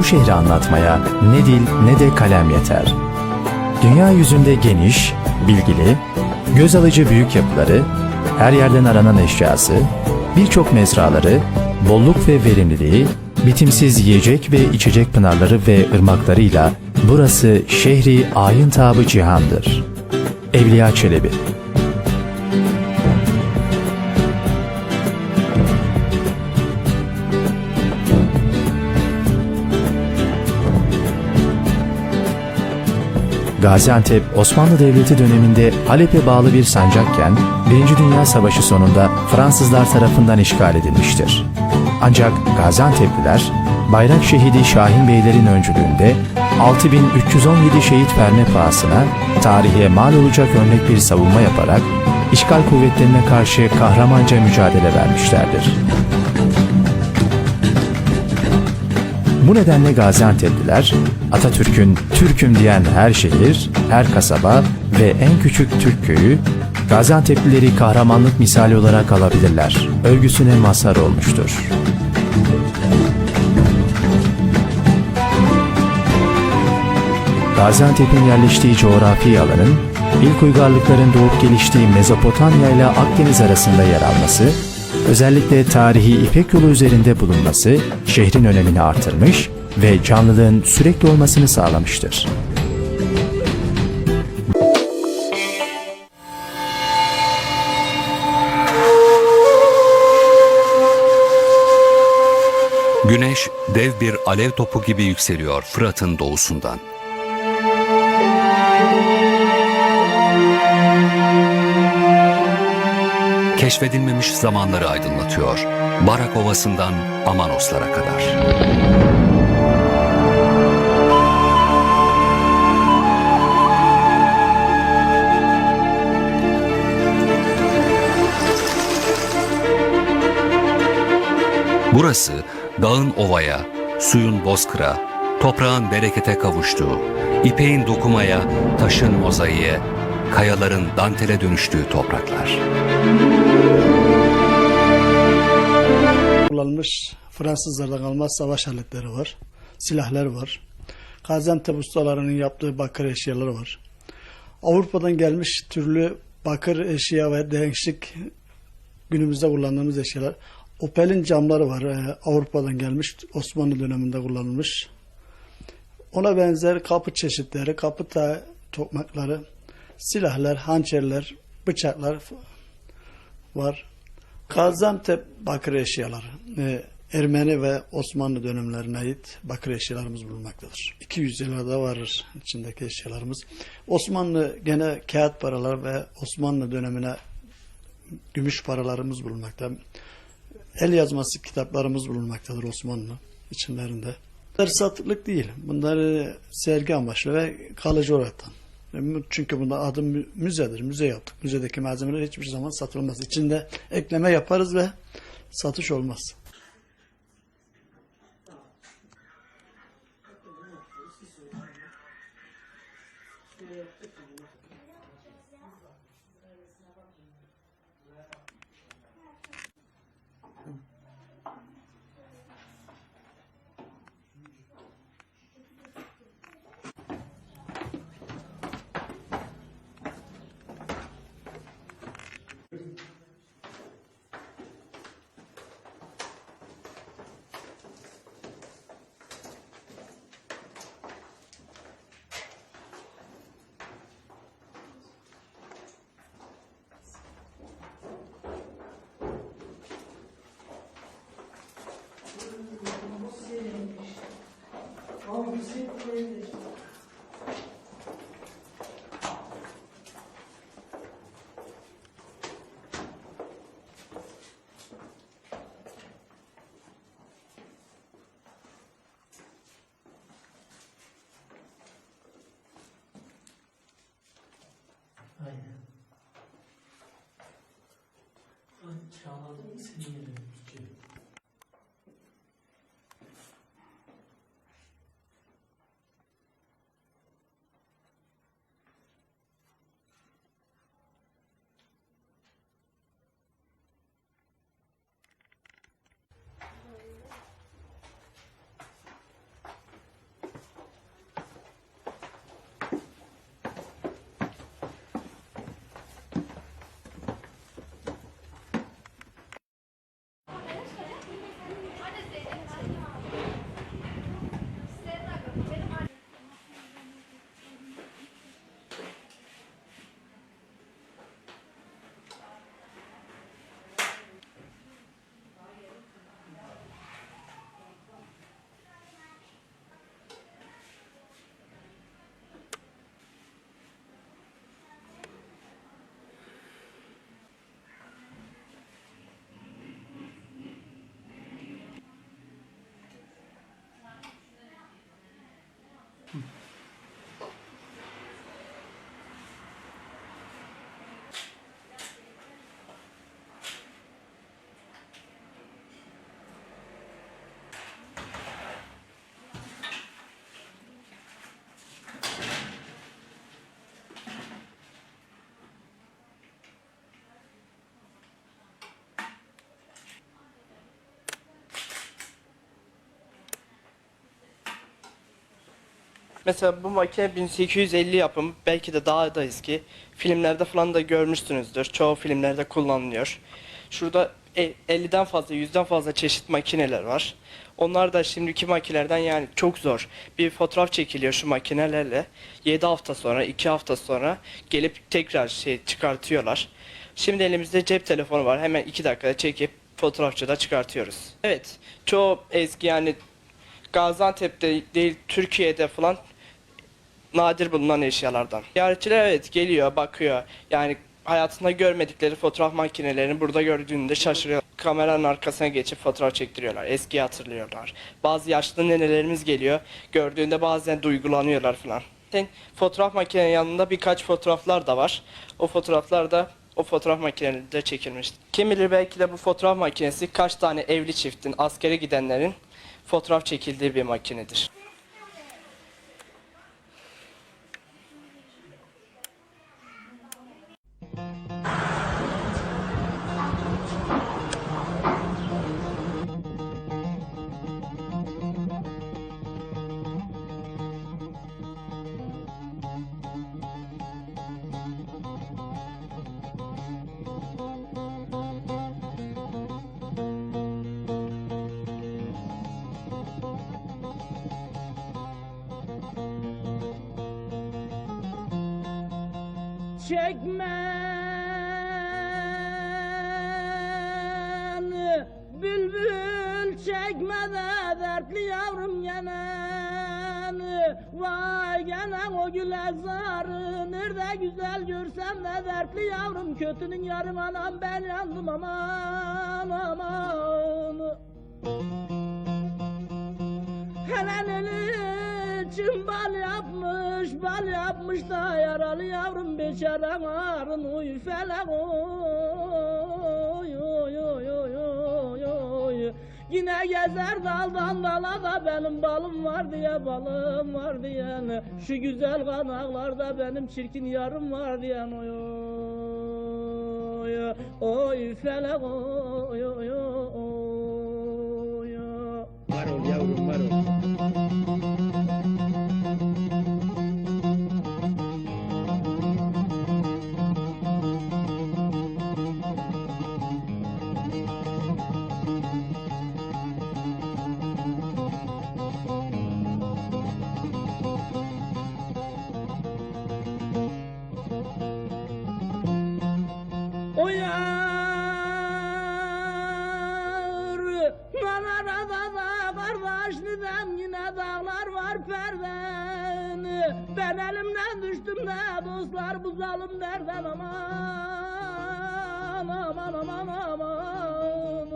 bu şehri anlatmaya ne dil ne de kalem yeter. Dünya yüzünde geniş, bilgili, göz alıcı büyük yapıları, her yerden aranan eşyası, birçok mezraları, bolluk ve verimliliği, bitimsiz yiyecek ve içecek pınarları ve ırmaklarıyla burası şehri ayın tabı cihandır. Evliya Çelebi Gaziantep, Osmanlı Devleti döneminde Halep'e bağlı bir sancakken, Birinci Dünya Savaşı sonunda Fransızlar tarafından işgal edilmiştir. Ancak Gaziantep'liler, bayrak şehidi Şahin Beylerin öncülüğünde 6317 şehit verme pahasına tarihe mal olacak örnek bir savunma yaparak işgal kuvvetlerine karşı kahramanca mücadele vermişlerdir. Bu nedenle Gaziantep'liler Atatürk'ün Türk'üm diyen her şehir, her kasaba ve en küçük Türk köyü Gaziantep'lileri kahramanlık misali olarak alabilirler. Övgüsüne mazhar olmuştur. Gaziantep'in yerleştiği coğrafi alanın ilk uygarlıkların doğup geliştiği Mezopotamya ile Akdeniz arasında yer alması, özellikle tarihi İpek yolu üzerinde bulunması şehrin önemini artırmış ve canlılığın sürekli olmasını sağlamıştır. Güneş dev bir alev topu gibi yükseliyor Fırat'ın doğusundan. Keşfedilmemiş zamanları aydınlatıyor. Barak Ovası'ndan Amanoslara kadar. Burası dağın ovaya, suyun bozkıra, toprağın berekete kavuştuğu, ipeğin dokumaya, taşın mozaiğe, kayaların dantele dönüştüğü topraklar. Kullanılmış Fransızlardan kalma savaş aletleri var. Silahlar var. Gaziantep ustalarının yaptığı bakır eşyaları var. Avrupa'dan gelmiş türlü bakır eşya ve değişik günümüzde kullandığımız eşyalar. Opel'in camları var. Ee, Avrupa'dan gelmiş Osmanlı döneminde kullanılmış. Ona benzer kapı çeşitleri, kapı ta tokmakları, silahlar, hançerler, bıçaklar var. Gaziantep bakır eşyaları. e, Ermeni ve Osmanlı dönemlerine ait bakır eşyalarımız bulunmaktadır. 200 yıllarda varır içindeki eşyalarımız. Osmanlı gene kağıt paralar ve Osmanlı dönemine gümüş paralarımız bulunmakta. El yazması kitaplarımız bulunmaktadır Osmanlı içinlerinde. Bunlar satılık değil. Bunlar e, sergi amaçlı ve kalıcı olaraktan. Çünkü bunda adı mü- müzedir. Müze yaptık. Müzedeki malzemeler hiçbir zaman satılmaz. İçinde ekleme yaparız ve satış olmaz. Aynen. Ay, Çağladı mı senin yerini Mesela bu makine 1850 yapım, belki de daha da eski. Filmlerde falan da görmüşsünüzdür. Çoğu filmlerde kullanılıyor. Şurada e- 50'den fazla, 100'den fazla çeşit makineler var. Onlar da şimdiki makinelerden yani çok zor. Bir fotoğraf çekiliyor şu makinelerle. 7 hafta sonra, 2 hafta sonra gelip tekrar şey çıkartıyorlar. Şimdi elimizde cep telefonu var. Hemen 2 dakikada çekip fotoğrafçıda çıkartıyoruz. Evet, çoğu eski yani Gaziantep'te değil Türkiye'de falan nadir bulunan eşyalardan. Ziyaretçiler evet geliyor, bakıyor. Yani hayatında görmedikleri fotoğraf makinelerini burada gördüğünde şaşırıyor. Kameranın arkasına geçip fotoğraf çektiriyorlar. Eskiyi hatırlıyorlar. Bazı yaşlı nenelerimiz geliyor. Gördüğünde bazen duygulanıyorlar falan. Zaten fotoğraf makinenin yanında birkaç fotoğraflar da var. O fotoğraflar da o fotoğraf makinelerinde çekilmiş. Kim bilir belki de bu fotoğraf makinesi kaç tane evli çiftin, askere gidenlerin fotoğraf çekildiği bir makinedir. Çekmen. Bülbül çekme de dertli yavrum genen Vay gene o gülek zarı Nerede güzel görsem de dertli yavrum. Kötünün yarım anam ben yandım aman aman. Helen için bal yapmış, bal yapmış da yaralı yavrum beçaren arın uy felek oy oy oy oy oy oy Yine gezer daldan dala da benim balım var diye balım var diyen Şu güzel kanaklarda benim çirkin yarım var diyen oy oy Oy felek oy oy oy dostlar bu zalim nereden aman aman aman aman.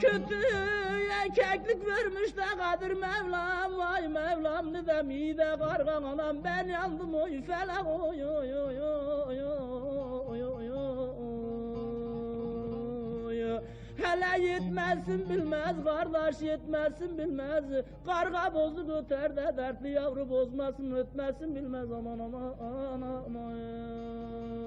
Kötüye keklik vermiş de Kadir Mevlam Vay Mevlam ne de kargan anam Ben yandım oy felek oy oy oy oy oy Hele yetmezsin bilmez kardeş yetmezsin bilmez. Karga bozuk öter de dertli yavru bozmasın ötmezsin bilmez. Aman aman aman aman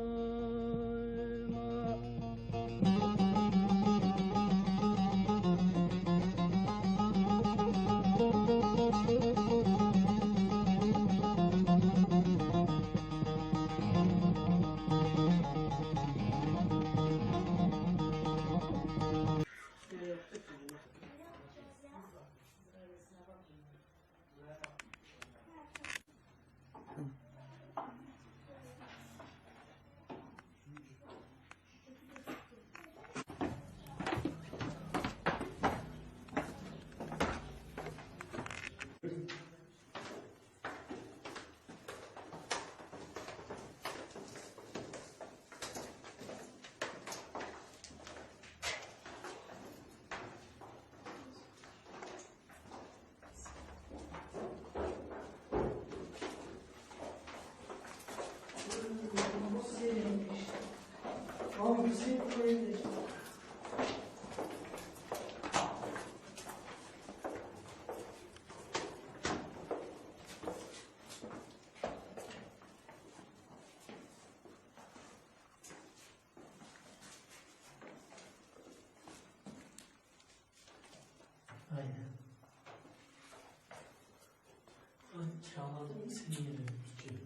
çağladın mı senin yerin Türkiye?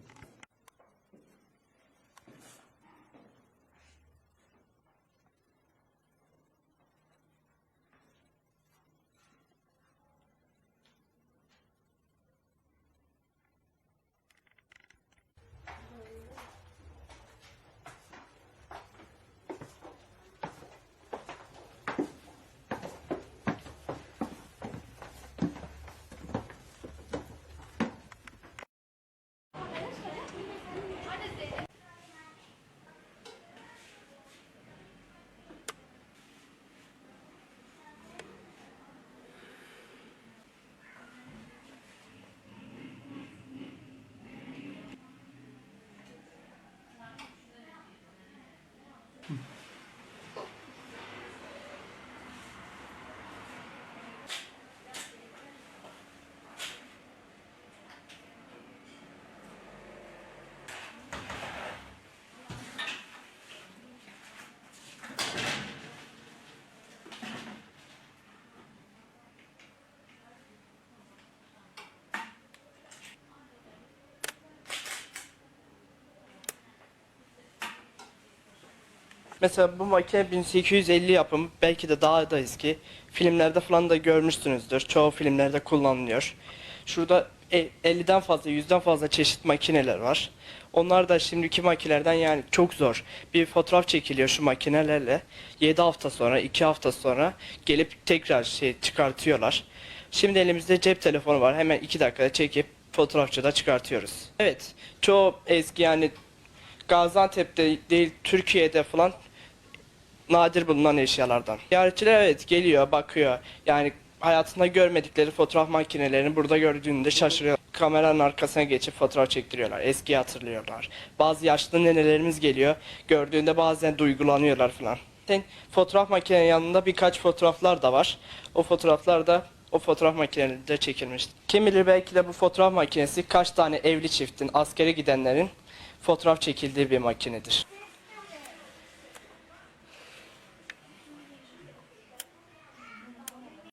Mesela bu makine 1850 yapım, belki de daha da eski. Filmlerde falan da görmüşsünüzdür. Çoğu filmlerde kullanılıyor. Şurada e- 50'den fazla, 100'den fazla çeşit makineler var. Onlar da şimdiki makinelerden yani çok zor. Bir fotoğraf çekiliyor şu makinelerle. 7 hafta sonra, 2 hafta sonra gelip tekrar şey çıkartıyorlar. Şimdi elimizde cep telefonu var. Hemen 2 dakikada çekip fotoğrafçıda çıkartıyoruz. Evet, çoğu eski yani Gaziantep'te değil Türkiye'de falan nadir bulunan eşyalardan. Ziyaretçiler evet geliyor, bakıyor. Yani hayatında görmedikleri fotoğraf makinelerini burada gördüğünde şaşırıyor. Kameranın arkasına geçip fotoğraf çektiriyorlar. Eskiyi hatırlıyorlar. Bazı yaşlı nenelerimiz geliyor. Gördüğünde bazen duygulanıyorlar falan. Zaten fotoğraf makinenin yanında birkaç fotoğraflar da var. O fotoğraflar da o fotoğraf makinelerinde çekilmiş. Kim bilir belki de bu fotoğraf makinesi kaç tane evli çiftin, askere gidenlerin fotoğraf çekildiği bir makinedir.